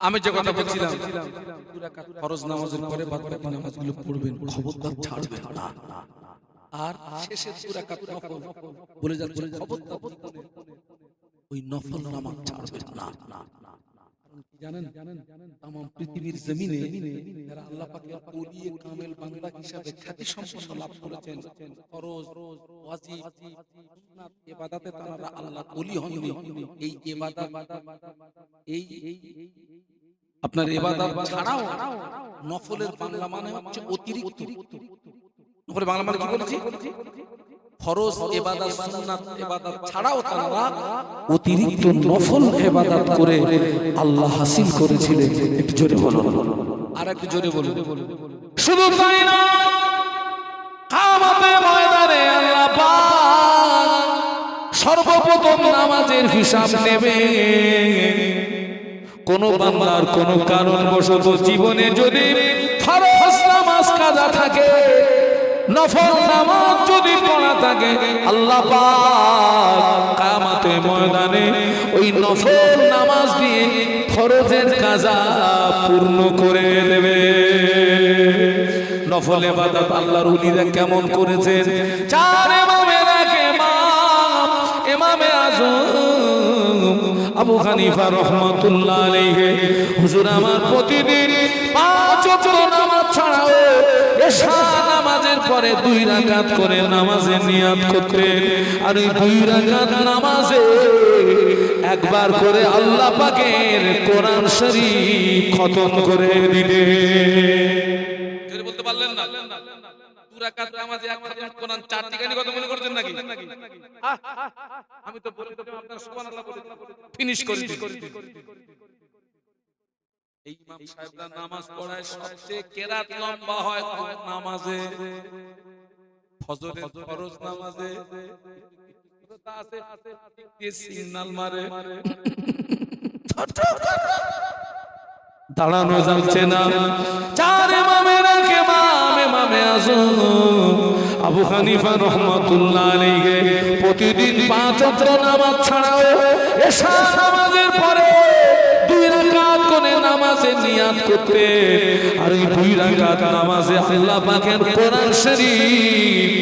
আমি যে কথা বলছিলাম ফরজ নামাজের পরে বাদ বাকি নামাজগুলো পড়বেন খবরদার ছাড়বেন না। আর শেষে দু রাকাত নফল বলে যাচ্ছে খবরদার। ওই নফল নামাজ ছাড়বেন না। জানেন? তাম পৃথিবীর জমিনে যারা আল্লাহ পাকের ওলিয়ে কামেল বান্দা হিসাবে খ্যাতি সম্পন্ন লাভ করেছেন ফরজ ওয়াজিব সুন্নাত ইবাদতে তারা আল্লাহ ওলি হননি এই ইবাদত এই আপনার ইবাদত ছাড়াও নফলের বাংলা মানে হচ্ছে অতিরিক্ত। নফলের বাংলা মানে কি বলেছি? ফরজ ইবাদত সুন্নাত ইবাদত ছাড়াও তারা অতিরিক্ত নফল ইবাদত করে আল্লাহ হাসিল করেছিলেন। একটু জোরে বলুন। আর একটু জোরে বলুন। শুধু তাই না কামাতে ময়দানে আল্লাহ পাক সর্বপ্রথম নামাজের হিসাব নেবে কোন বান্দার কোন কারণ বশত জীবনে যদি ফরজ নামাজ কাজা থাকে নফল নামাজ যদি পড়া থাকে, আল্লাহ পাক কামাতে ময়দানে ওই নফল নামাজ দিয়ে ফরজের কাজা পূর্ণ করে দেবে। নফল ইবাদত আল্লাহর উলিরা কেমন করেছেন? চার ইমামের এক ইমাম, ইমামে আজম আবু হানিফা রহমাতুল্লাহ আলাইহি। হুজুর আমার প্রতিদিন পাঁচ ওয়াক্ত নামাজের পরে দুই রাকাত করে নামাজে নিয়াত করতে। আর ওই দুই রাকাত নামাজে একবার করে আল্লাহ পাকের কোরআন শরীফ খতম করে দিবে। বলতে পারলেন না? রাকাত নামাজে এক আমি তো আপনারা সুবহানাল্লাহ বলে ফিনিশ করে এই ইমাম সাহেবরা নামাজ পড়ায় সবচেয়ে কেরাত লম্বা হয় নামাজে? ফজরের ফরজ নামাজে। সিগন্যাল মারে। দাঁড়ানো যাচ্ছে না। চার ইমামের এক ইমাম ইমামে আজম। আবু হানিফা রহমাতুল্লাহ আলাইহি। প্রতিদিন পাঁচ ওয়াক্ত নামাজ ছাড়াও এশা নামাজের পরে নামাজে নিয়াত করতে। আর ওই দুই রাকাত নামাজে আল্লাহ পাকের কোরআন শরীফ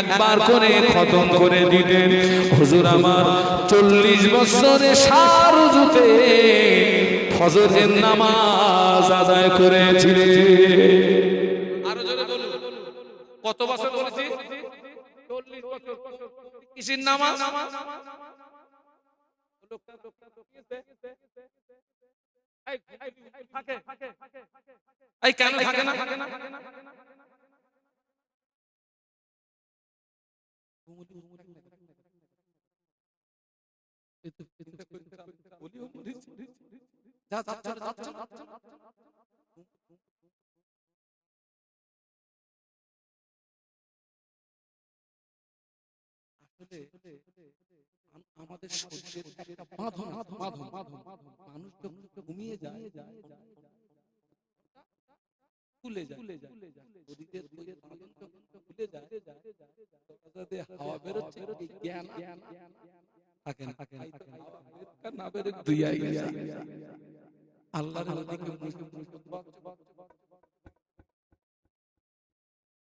একবার করে খতম করে দিতেন। হুজুর আমার চল্লিশ বছরে সারুজুতে ফজরের নামাজ আদায় করেছিলেন। আরও জোরে বলুন। কত বছর বলেছি? চল্লিশ বছর। কিসের নামাজ? এই কেন থাকে না? যা যা যা চল আমাদের শরীরের একটা বাঁধন আছে, বাঁধন। মানুষ যখন ঘুমিয়ে যায় খুলে যায়। শরীরের ওই বাঁধন যখন খুলে যায় দরজা হাওয়া বেরোচ্ছে এই জ্ঞান থাকে না। থাকে না, না। বেরোক আর না বেরোক দুই আই আল্লাহর ওদিকে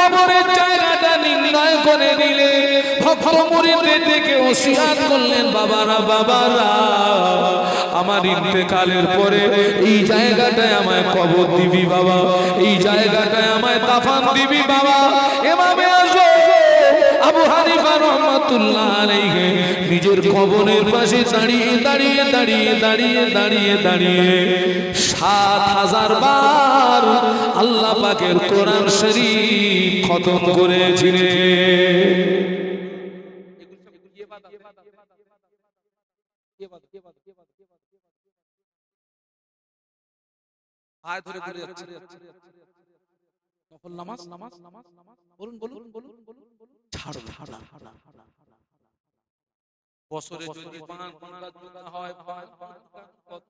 কবরের জায়গাটা নির্ণয় করে দিলে। পরে এই জায়গাটায় আমায় কবর দিবি বাবা। এই জায়গাটায় আমায় দাফন দিবি বাবা। আজম আবু হানিফা রহমত রহমতুল্লাহ আলাইহি, নিজের কবরের পাশে দাঁড়িয়ে দাঁড়িয়ে দাঁড়িয়ে দাঁড়িয়ে দাঁড়িয়ে দাঁড়িয়ে সাত হাজার বার আল্লাহ পাকের কোরআন শরীফ খতম করেছিলেন। আয় ধরে ঘুরে যাচ্ছে। নফল নামাজ? নামাজ নামাজ বলুন বলুন। বলুন বলুন ছাড় ছাড় বছরে যদি পাঁচ পাঁচ গুণা হয় পাঁচ কত।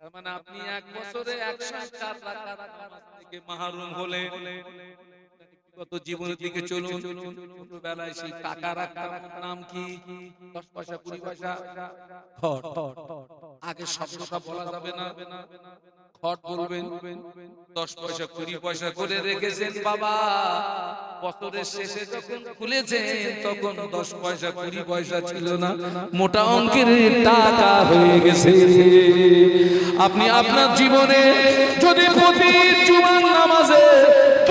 তার মানে আপনি এক বছরে একশো চার রাকাত থেকে মাহরুম হলেন। কত জীবনের দিকে চলুন। ছোটবেলায় সেই টাকা নাম কি? দশ পয়সা কুড়ি পয়সা। আগে বলা যাবে না। খড় বলবেন দশ পয়সা, কুড়ি পয়সা করে রেখেছেন বাবা। বছরের শেষে যখন খুলেছেন, তখন দশ পয়সা, কুড়ি পয়সা ছিল না। মোটা অঙ্কের টাকা হয়ে গেছে। আপনি আপনার জীবনে যদি প্রতি জুমার নামাজে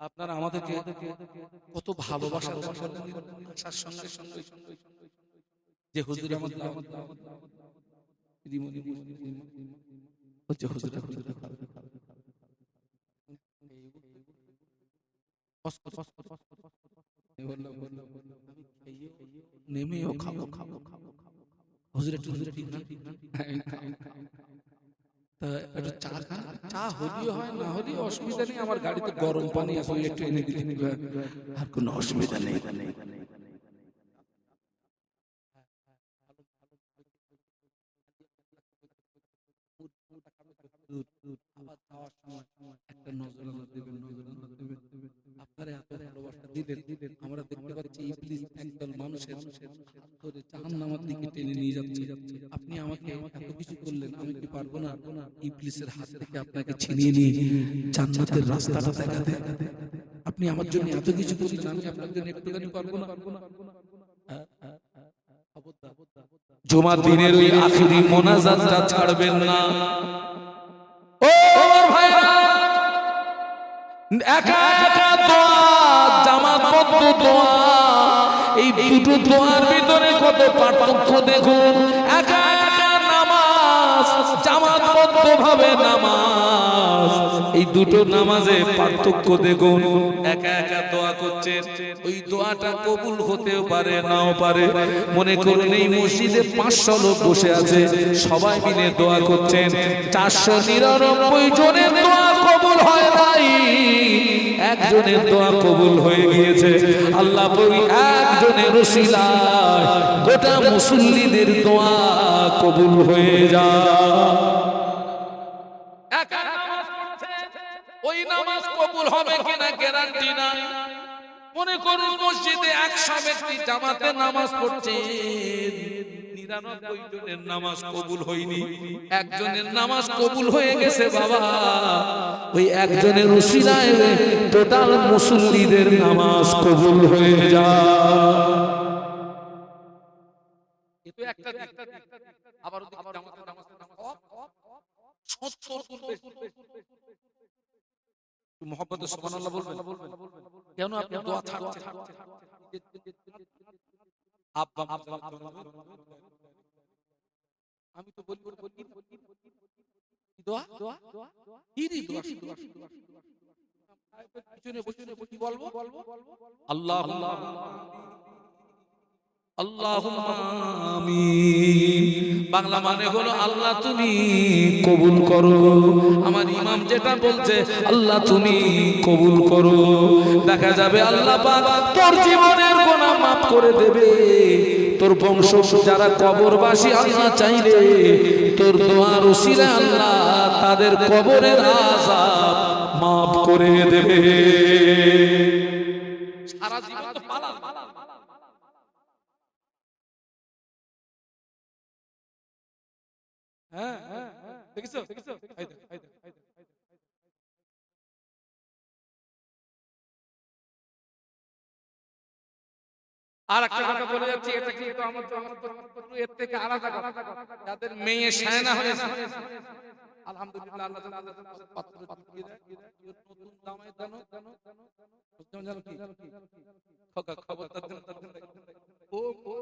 আপনারা আমাদেরকে কত ভালোবাসা আসার সঙ্গে সঙ্গে। যে হুজুর আমাদের হুজুর। নেমেও খাব। খাব খাব হুজুর একটু হুজুর ঠিক না? তা একটু চা খান। চা হয়, না হলেও অসুবিধা নেই, আমার গাড়িতে গরম পানি আসলে একটু আর কোনো অসুবিধা নেই। সময় একটা নজরানা দেবেন আপনারা এত ভালোবাসা দিলেন, আমরা দেখতে পাচ্ছি একদল মানুষের ধরে দিকে টেনে নিয়ে যাচ্ছে। আপনি আমাকে এত কিছু করলেন, আমি কি পারব না হাত থেকে আপনাকে ছিনিয়ে নিয়ে রাস্তাটা দেখাতে? আপনি আমার জন্য এত কিছু করলেন, আমি আপনার জন্য একটুখানি পারব না? দিনের মোনাজাতটা ছাড়বেন না। একা একা দোয়া জামাতবদ্ধ দোয়া এই দুটো দোয়ার ভিতরে কত পার্থক্য দেখুন? একা ভাবে নামাজ। এই দুটো নামাজে পার্থক্য দেখুন। একা একা দোয়া করছেন ওই দোয়াটা কবুল হতেও পারে, নাও পারে। মনে করুন এই মসজিদে পাঁচশো লোক বসে আছে। সবাই মিলে দোয়া করছেন। চারশো নিরানব্বই জনের দোয়া কবুল হয় নাই। একজনের দোয়া কবুল হয়ে গিয়েছে। আল্লাহ বলি, একজনের গোটা মুসল্লিদের দোয়া কবুল হয়ে যায়। ওই নামাজ কবুল হবে কিনা গ্যারান্টি নাই মনে করুন মসজিদে একশো ব্যক্তি জামাতে নামাজ পড়ছে। আবার মোহাম্মদে সুবহানাল্লাহ বলবেন কেন আপনি দোয়া ছাড়ছেন আব্বা আমি তো বলি বলি কি দোয়া কি দোয়া দোয়া পিছনে বসে বলব আল্লাহ আল্লাহ বাংলা মানে হলো আল্লাহ তুমি কবুল করো। আমার ইমাম যেটা বলছে আল্লাহ তুমি কবুল করো। দেখা যাবে আল্লাহ তোর জীবনের গোনা মাফ করে দেবে। তোর বংশ যারা কবরবাসী আল্লাহ চাইলে তোর দোয়ার উসিলে আল্লাহ তাদের কবরের আযাব মাফ করে দেবে। সারা জীবন তো হ্যাঁ হ্যাঁ দেখেছ দেখেছ এই দেখ, এই দেখ, এই দেখ, এই দেখ। আর একটা কথা বলে যাচ্ছি এটা কিন্তু আমার আমার এর থেকে আলাদা যাদের মেয়ে হয়েছে আলহামদুলিল্লাহ আল্লাহ পাত্র দিয়ে দেয় নতুন জানো কি ও ও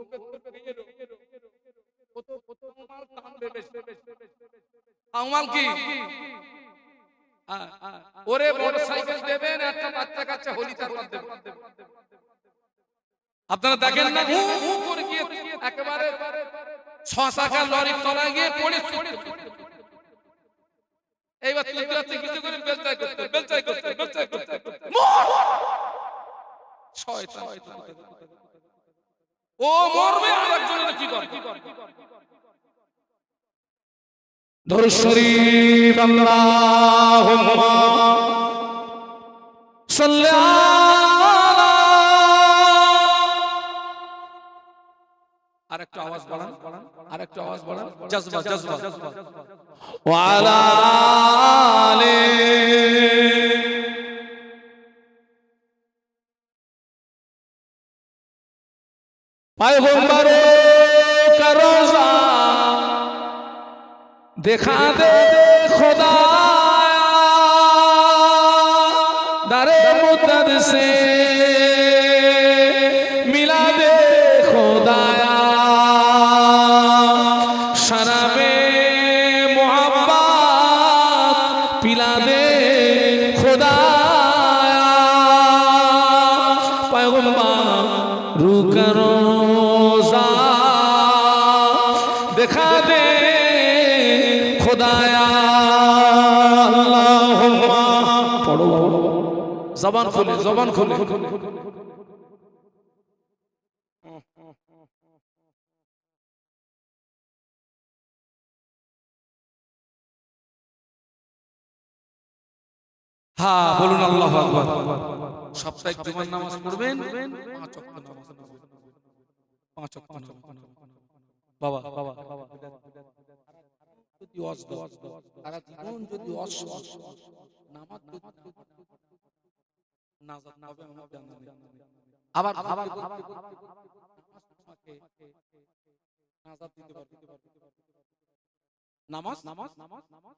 হ্যাঁ, আপনারা দেখেন না? করে একেবারে তলায় গিয়ে পড়ে এইবার তুলতে হচ্ছে কিছু করে বেলচাই করতে বেলচাই করতে বেলচাই করতে। ও মরবে আর একজনের কি করবে ধর শরীফ আল্লাহুম্মা সাল্লি আওয়াজ বাড়ান আর আওয়াজ দেখা দে খোদা দারে মুদ্দ সে মিলা দে খোদা সারাবে মোহাম্মদ পিলা দে খোদা জবান খুলে জবান খুলে। হ্যাঁ বলুন আল্লাহ আকবর। সপ্তাহে জুমার নামাজ পড়বেন, পাঁচ ওয়াক্ত নামাজ পাঁচ ওয়াক্ত বাবা বাবা। যদি যদি নামাজ নাজাত হবে আমার জানা নেই। আবার আবার নামাজ নাজাত দিতে পারবে। নামাজ? নামাজ? নামাজ? নামাজ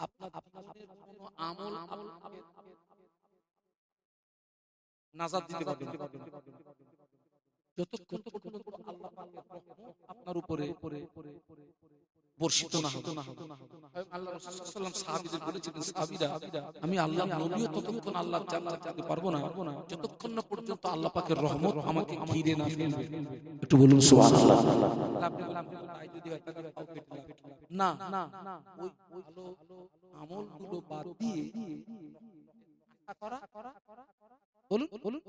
আপনার আপনাদের কোনো আমল আপনাকে নাজাত দিতে পারবে না। যতক্ষণ পর্যন্ত আল্লাহ আপনার উপরে বর্ষিত না আল্লাহ সাহাবীদের বলেছিলেন সাহাবীরা আমি আল্লাহ নবীও ততক্ষণ আল্লাহ জান্নাত যেতে পারব না যতক্ষণ না পর্যন্ত আল্লাহ পাকের রহমত আমাকে ঘিরে না ফেলবে একটু বলুন সুবহানাল্লাহ হয় না না ওই ভালো আমলগুলো বাদ দিয়ে বলুন বলুন বলুন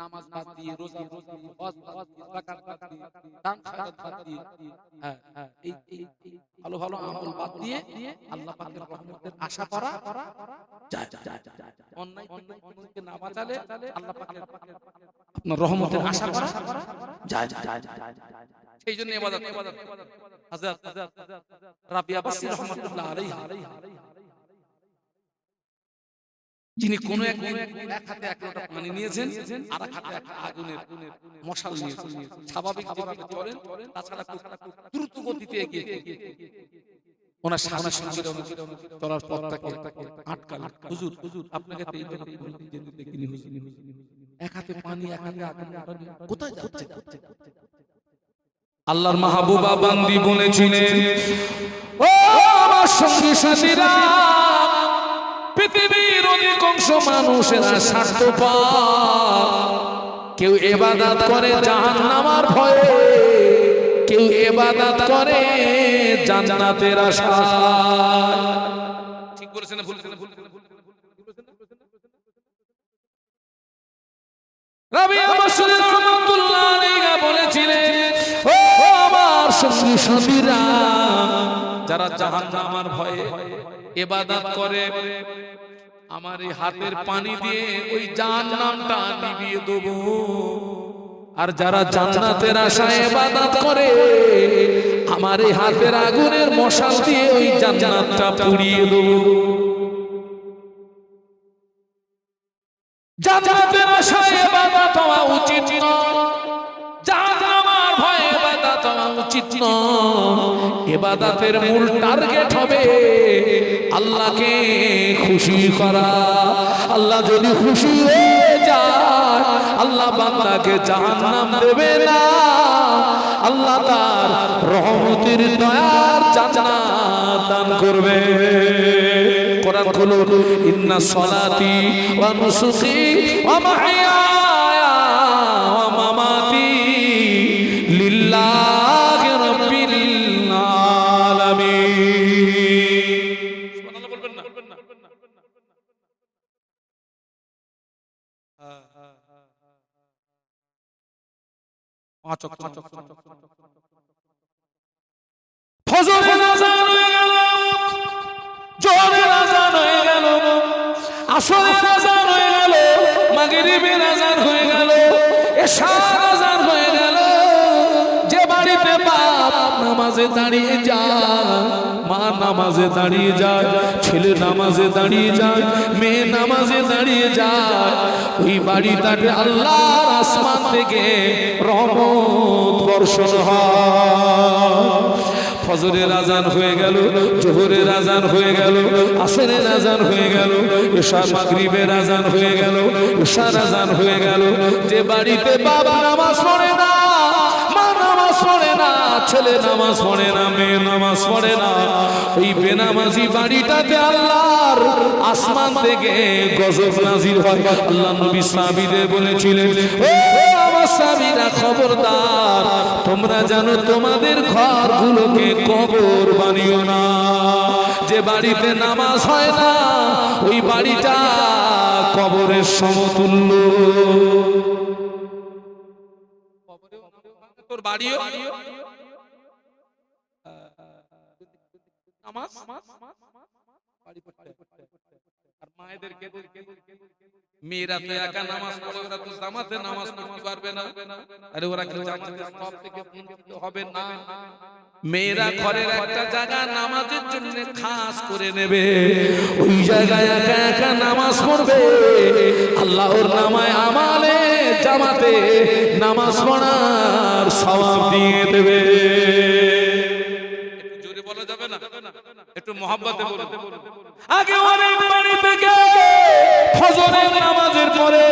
নামাজ বাদ দিয়ে রোজা বাদ দিয়ে হজ বাদ দিয়ে যাকাত বাদ দিয়ে দান খায়রাত বাদ দিয়ে হ্যাঁ হ্যাঁ এই এই এই ভালো ভালো আমল বাদ দিয়ে আল্লাহ পাকের রহমতের আশা করা যায় যায় যায় অন্যায় অন্যায় অন্যকে না বাঁচালে আল্লাহ পাকের আপনার রহমতের আশা করা যায় সেই জন্য ইবাদত হযরত রাবিয়া বাসী রহমাতুল্লাহ আলাইহা যিনি কোন এক এক হাতে এক লোটা পানি নিয়েছেন, আর এক হাতে আগুনের মশাল নিয়েছেন। স্বাভাবিক যেভাবে চলেন, তাছাড়া দ্রুত গতিতে এগিয়ে ওনার সামনে সঙ্গে চলার পথটাকে আটকাল হুজুর হুজুর আপনাকে হুজুর। এক হাতে পানি, এক হাতে আগুন কোথায় যাচ্ছে? আল্লাহর মাহবুবা বান্দি বলেছিলেন, ও আমার সঙ্গী সাথীরা পৃথিবীর অধিকাংশ মানুষেরা স্বার্থপর। কেউ এবাদাত করে জাহান্নামার ভয়ে, কেউ এবাদাত করে জান্নাতের সাথীরা, যারা জাহান্নামার ভয়ে ইবাদত করে আমার এই হাতের পানি দিয়ে ওই জান নামটা নিবিয়ে দেব। আর যারা জান্নাতের আশায় ইবাদত করে আমার এই হাতের আগুনের মশাল দিয়ে ওই জান্নাতটা পুড়িয়ে দেব। জান্নাতের আশায় উচিত মূল টার্গেট হবে আল্লাহকে খুশি করা। আল্লাহ যদি খুশি হয়ে যায়, আল্লাহ বান্দাকে জাহান্নাম দেবে না। আল্লাহ তার রহমতের দয়ার জান্নাত দান করবে। কোরআন খুলুন, ইন্না সলাতি ওয়া নুসুকি ওয়া মাহইয়ায়া ওয়া মামাতি লিল্লাহি। যে বাড়িতে বাপ নামাজে দাঁড়িয়ে যায়, মা নামাজে দাঁড়িয়ে যায়, ছেলে নামাজে দাঁড়িয়ে যায়, মেয়ে নামাজে দাঁড়িয়ে যায়, ওই বাড়িটাকে আল্লাহর আসমান থেকে রহমত বর্ষণ ফজরের আজান হয়ে গেল, জোহরের আজান হয়ে গেল, আসরের আজান হয়ে গেল, এশার মাগরিবের আজান হয়ে গেল, এশার আজান হয়ে গেল। যে বাড়িতে বাবা নামাজ পড়ে না ছেলে নামাজ পড়ে না, মেয়ে নামাজ পড়ে না। ওই বেনামাজি বাড়িটাতে আল্লাহর আসমান থেকে গজব নাজির হয়। আল্লাহ নবী সাহাবীদের বলেছিলেন ও খবরদার, তোমরা জানো তোমাদের ঘরগুলোকে কবর বানিও না। যে বাড়িতে নামাজ হয় না, ওই বাড়িটা কবরের সমতুল্য। বাড়িও নামাজ। আর মায়েদেরকে মেয়েরা তো একা নামাজ পড়ে ওরা তো জামাতে নামাজ পড়তে পারবে না। আরে ওরা কি জামাতে সব থেকে বঞ্চিত হবে না? মেয়েরা ঘরের একটা জায়গা নামাজের জন্য খাস করে নেবে। ওই জায়গায় একা একা নামাজ পড়বে। আল্লাহর নামায় আমালে জামাতে নামাজ পড়ার সওয়াব দিয়ে দেবে। একটু মহাব্বতে আগে অনেক বাড়ি থেকে ফজরের নামাজের পরে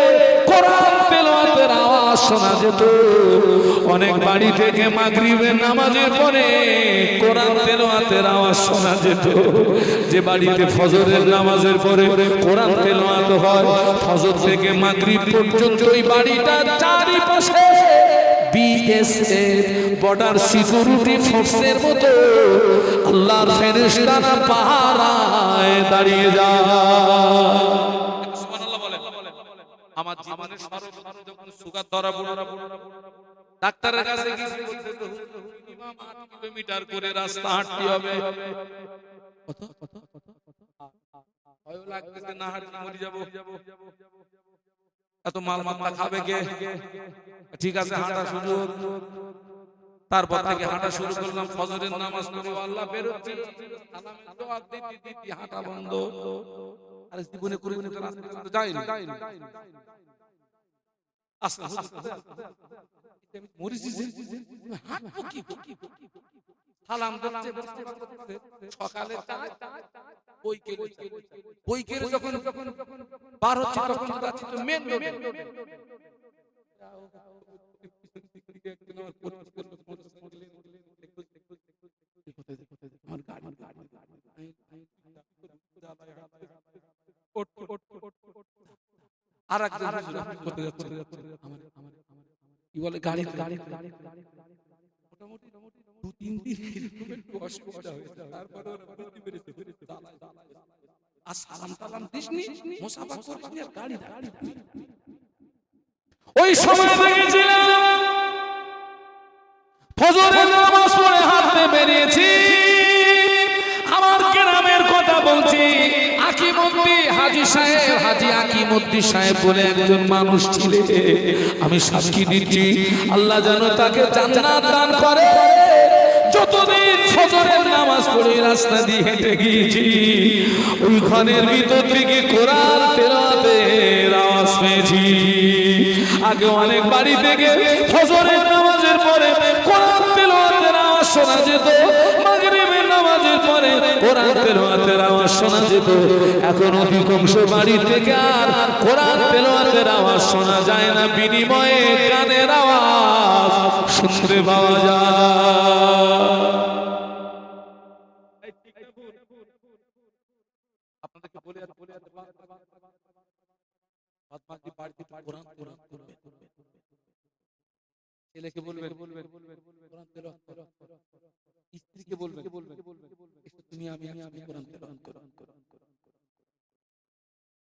কোরআন তেলাওয়াতের আওয়াজ শোনা যেত। অনেক বাড়ি থেকে মাগরিবের নামাজের পরে কোরআন তেলাওয়াতের আওয়াজ শোনা যেত। যে বাড়িতে ফজরের নামাজের পরে কোরআন তেলাওয়াত হয়, ফজর থেকে মাগরিব পর্যন্ত ওই বাড়িটা চারিপাশে বিএসএফ বর্ডার সিকিউরিটি ফোর্সের মতো আল্লাহর ফেরেশতারা পাহারায় দাঁড়িয়ে যায়। ডাক্তারের কাছে গেছি বলছে তো মিনিমাম 8 কিলোমিটার করে রাস্তা এত মাল মাত্রা খাবে কে? ঠিক আছে হাঁটা শুরু তারপর থেকে হাঁটা শুরু করলাম ফজরের নামাজ পড়ে আল্লাহ বেরোচ্ছে হাঁটা বন্ধ। আরে জীবনে করে করে রাস্তা পর্যন্ত যাইনি। আস্তে আস্তে আস্তে আস্তে। আমি মরেছি যে, হাঁটবো কি? সালাম দিচ্ছে, সকালে। বৈকেলে যখন বার হচ্ছে গাড়ি আর একজন কি বলে গাড়ি গাড়ি দু তিন দিন একটু অসুবিধা হয়েছে তারপরে ওরা পেরেছে। আর সালাম দিসনি, মোসাফা গাড়ি ওই সময় দেখেছিলাম, ফজরের নামাজ পড়ে হাঁটতে বেরিয়েছি। আমার গ্রামের কথা বলছি। আকিমন্দি হাজি সাহেব, হাজি আকিমুদ্দিন সাহেব বলে একজন মানুষ ছিলেন। আমি সাক্ষী দিচ্ছি, আল্লাহ যেন তাকে জান্নাত দান করে। যতদিন পেয়েছি। আগে অনেক বাড়ি থেকে ফজরের নামাজের পরে কোরআন তেলাওয়াতের আওয়াজ শোনা যেত নামাজের পরে কোরআন তেলাওয়াতের আওয়াজ শোনা যেত। এখন অধিকাংশ বাড়ি থেকে আর কোরআন তেলাওয়াতের আওয়াজ শোনা যায় না, বিনিময়ে কানের আওয়াজ শুনতে পাওয়া যায়। আপনাদেরকে বলে আর বলে আর বাদ বাকি বাড়িতে কোরআন কোরআন করবে। ছেলেকে বলবেন কোরআন তেলাওয়াত। স্ত্রীকে বলবেন তুমি আমি আমি কোরআন তেলাওয়াত করো।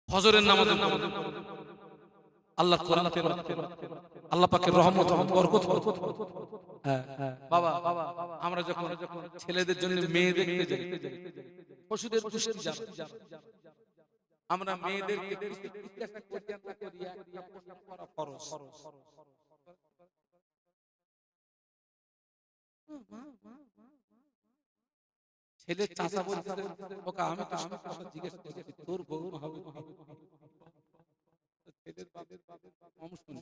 ফজরের নামাজ আল্লাহ কোরআন তেলাওয়াত করো। আল্লাহ পাকের রহমত বরকত হ্যাঁ বাবা আমরা যখন ছেলেদের জন্য মেয়ে দেখতে যাই পশুদের পুষ্টি জানো। আমরা মেয়েদেরকে জিজ্ঞাসা করি আর করি, একটা প্রশ্ন করা ফরজ। ছেলে চাচা বলতে ওকে আমি তো সব কথা জিজ্ঞেস করেছি তোর বউ হবে ছেলের বাপের কম শোনে।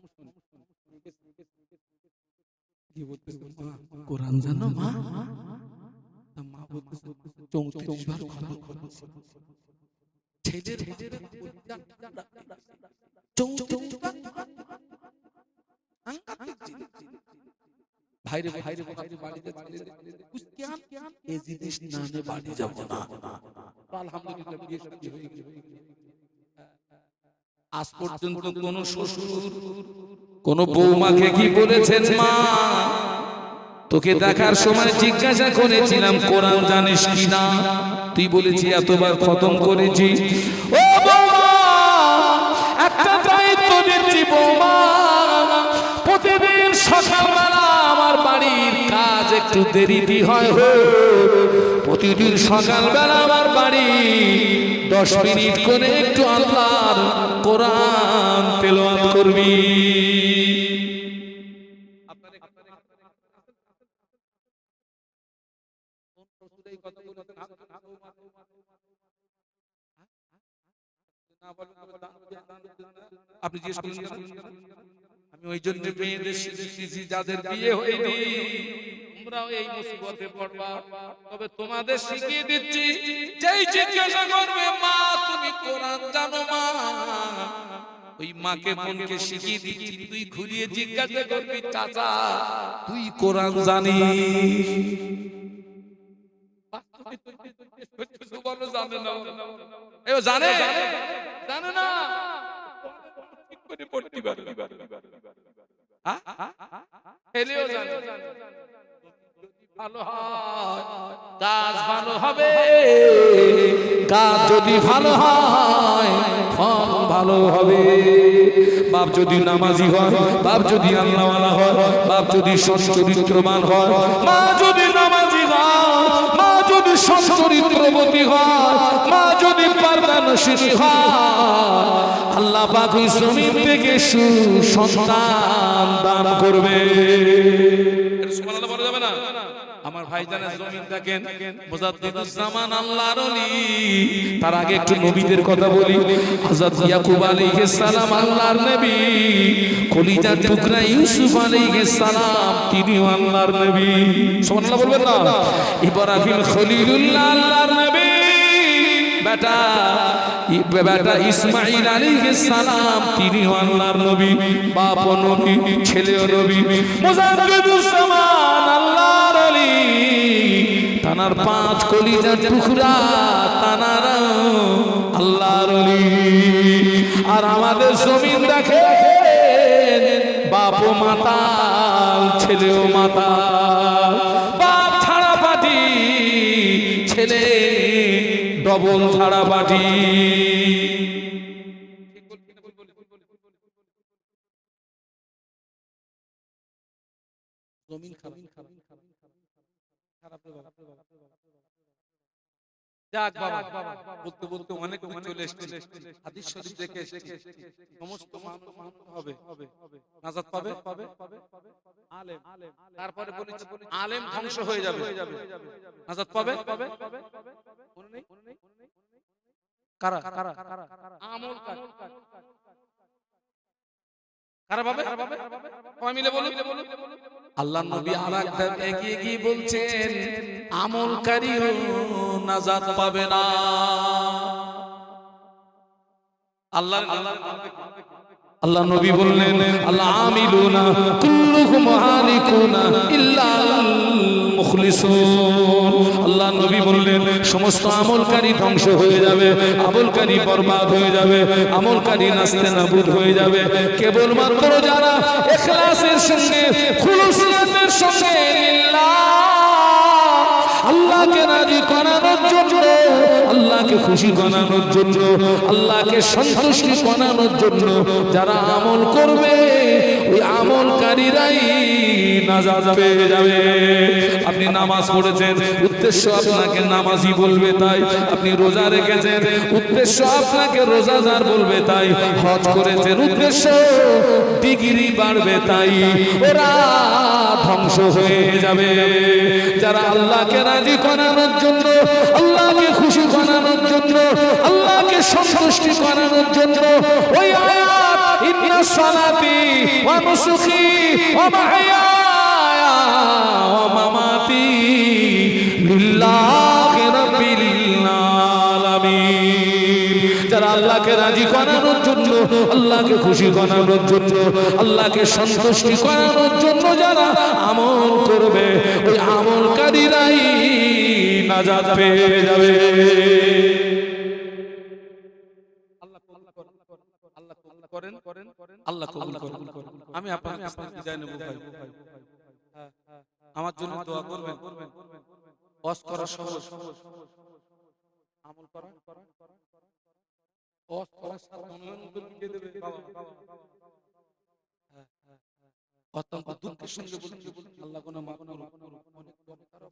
কি বলতেছে, মা, কোরআন জানো মা মা? বলতেছে চৌত্রিশ বার খতম করেছে। ছেলের ছেলের চৌত্রিশ বার সাংঘাতিক জিনিস। আজ পর্যন্ত কোন শ্বশুর, কোন বৌমাকে কি বলেছেন মা? তোকে দেখার সময় জিজ্ঞাসা করেছিলাম, কোরআন জানিস কি না? তুই বলেছি, এতবার খতম করেছি। ও একটু দেরিটি হয় হো। প্রতিদিন সকালবেলা আমার বাড়ি। দশ মিনিট করে একটু আল্লাহর কোরআন তেলাওয়াত করবি। আপনি আমি ওই জন্য যাদের বিয়ে হয়নি। তোমরাও এই মুসিবতে পড়বা। তবে তোমাদের শিখিয়ে দিচ্ছি যেই জিজ্ঞাসা করবে মা তুমি কোরআন জানো মা? ওই মাকে বোনকে শিখিয়ে দিচ্ছি তুই ঘুরিয়ে জিজ্ঞাসা করবি চাচা তুই কোরআন জানিস? জানে? না। জানে জানে না ঠিক করে পড়তে পারবে জানে। ভালো হয় হবে। কাজ যদি ভালো হয় ফল ভালো হবে। বাপ যদি নামাজি হয় বাপ যদি আল্লাহওয়ালা হয় বাপ যদি সচ্চরিত্রবান হয় মা যদি নামাজি হয় মা যদি সচ্চরিত্রবতী হয় মা পারদানশীল আল্লাহ পাক ওই থেকে সুসন্তান দান করবে। নবী বেটা বেটা ইসমাইল আলাইহিস সালাম তিনিও আল্লাহর নবী বাপ নবী, ছেলেও নবী। মুজাদ্দিদুস জামান আল্লাহর তানার পাঁচ কলিজার টুকরা তানার, আল্লাহর আর আমাদের জমিন দেখে বাপ মাতাল, ছেলেও মাতাল। ডবল ছাড়া পাটি জমিন খারাপ। খারাপ। রে বাবা। যাক বাবা। বলতে বলতে অনেক দূর চলে এসেছে। হাদিস শরীফ দেখে এসেছি। সমস্ত মানুষ হবে। নাজাত পাবে? আলেম। তারপরে বলেছি আলেম ধ্বংস হয়ে যাবে। নাজাত পাবে? নেই? কারা? আমল কার? কারা পাবে সবাই মিলে বলুন। আল্লাহ নবী আরেকটা এগিয়ে গিয়ে বলছেন আমলকারীও নাজাত পাবে না। আল্লাহ আল্লাহ নবী বললেন, আল্লাহ আমিলুনা কুল্লুকুম হালিকুনা ইল্লা মুখলিসুন। আল্লাহ নবী বললেন, সমস্ত আমলকারী ধ্বংস হয়ে যাবে, আমলকারী বরবাদ হয়ে যাবে, আমলকারী নাস্তে নাবুদ হয়ে যাবে। কেবলমাত্র যারা এখলাসের সঙ্গে আল্লাহকে খুশি করানোর জন্য, আল্লাহকে সন্তুষ্টি করানোর জন্য যারা আমল করবে, ওই আমলকারীরাই নাজাত পেয়ে যাবে। আপনি নামাজ পড়েছেন, উদ্দেশ্য আপনাকে নামাজি বলবে তাই। আপনি রোজা রেখেছেন, উদ্দেশ্য আপনাকে রোজাদার বলবে তাই। হজ করেছেন, উদ্দেশ্য ডিগ্রি বাড়বে তাই। ওরা ধ্বংস হয়ে যাবে। যারা আল্লাহকে রাজি করানোর জন্য জন্য, আল্লাহকে সন্তুষ্টি করানোর জন্য ওই আয়াত, ইন্না সালাতি ওয়া নুসুকি ওয়া মাহইয়ায়া ওয়া মামাতি লিল্লাহি রাব্বিল আলামিন। যারা আল্লাহকে রাজি করানোর জন্য, আল্লাহকে খুশি করানোর জন্য, আল্লাহকে সন্তুষ্টি করানোর জন্য যারা আমল করবে, ওই আমলকারীরাই নাজাত পেয়ে যাবে। করেন আল্লাহ কবুল করেন। আমি আপনার কাছ থেকে বিদায় নেব ভাই। আমার জন্য দোয়া করবেন। ওয়াজ করা সহজ। আমল করা ওয়াজ করার সাথে মনের মধ্যে দেবে বাবা। অত্যন্ত দুঃখের সঙ্গে বলুন আল্লাহ কোনো মাফ করুন অনেক বড় কারও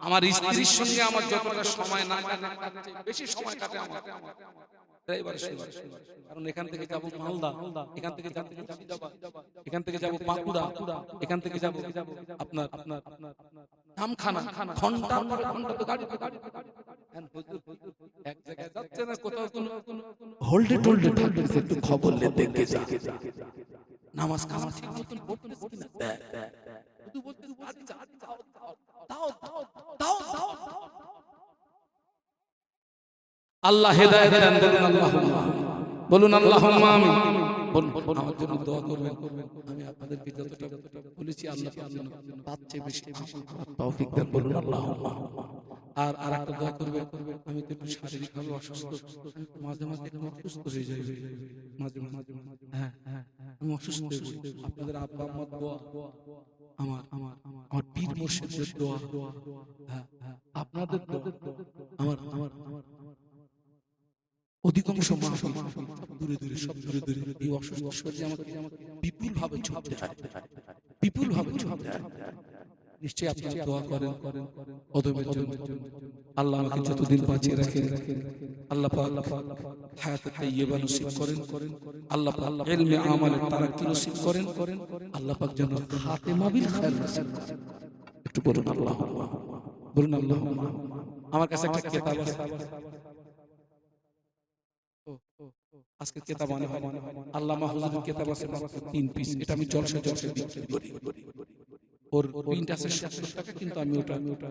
আমার স্ত্রীর সঙ্গে আমার যতটা সময় না বেশি সময় কাটে আমার। কারণ এখান থেকে যাব মালদা এখান থেকে যাব এখান থেকে যাব এখান থেকে যাব আপনার আপনার নামখানা ঘণ্টার পরে ঘণ্টা তো গাড়ি গাড়ি হ্যাঁ, হুজুর, এক জায়গায় যাচ্ছে না কোথাও কোনো হোল্ডে টোল্ডে থাকতেছে একটু খবর নিতে গেছে নামাজ কামাজ ঠিক মতন পড়তেছ কিনা শুধু বলতেছ দাও, দাও, দাও, দাও, দাও, দাও। আল্লাহ হেদায়েত দেন বলুন আল্লাহ বলুন আল্লাহ আমিন। বলুন, আমার জন্য আমি আপনাদেরকে যতটা বলেছি আল্লাহ পাক যেন বেশি বেশি তৌফিক দেন বলুন আল্লাহ আর আর মাঝে মাঝে মাঝে মাঝে হ্যাঁ হ্যাঁ আমি অসুস্থ আপনাদের হ্যাঁ আপনাদের আমার আমার আমার অধিকাংশ দূরে দূরে সব দূরে দূরে এই অসুস্থ শরীরে আমাকে বিপুল ভাবে বিপুল ভাবে নিশ্চয়ই আপনারা দোয়া করেন। অদমের জন্য আল্লাহ আমাকে যতদিন বাঁচিয়ে রাখেন আল্লাহ পাক হায়াতে তাইয়্যিবা নসিব করেন। আল্লাহ পাক ইলমে আমালে তারাক্কি নসিব করেন। আল্লাহ পাক যেন খাতেমা বিল খায়র নসিব করেন। একটু বলুন আল্লাহ বলুন আল্লাহ আমার কাছে একটা কিতাব আছে। আজকে কেতাব আনে হয় আল্লামা কেতাব আছে তিন পিস এটা আমি জলসা জলসা বিক্রি করি। ওর আছে সত্তর টাকা, কিন্তু আমি ওটা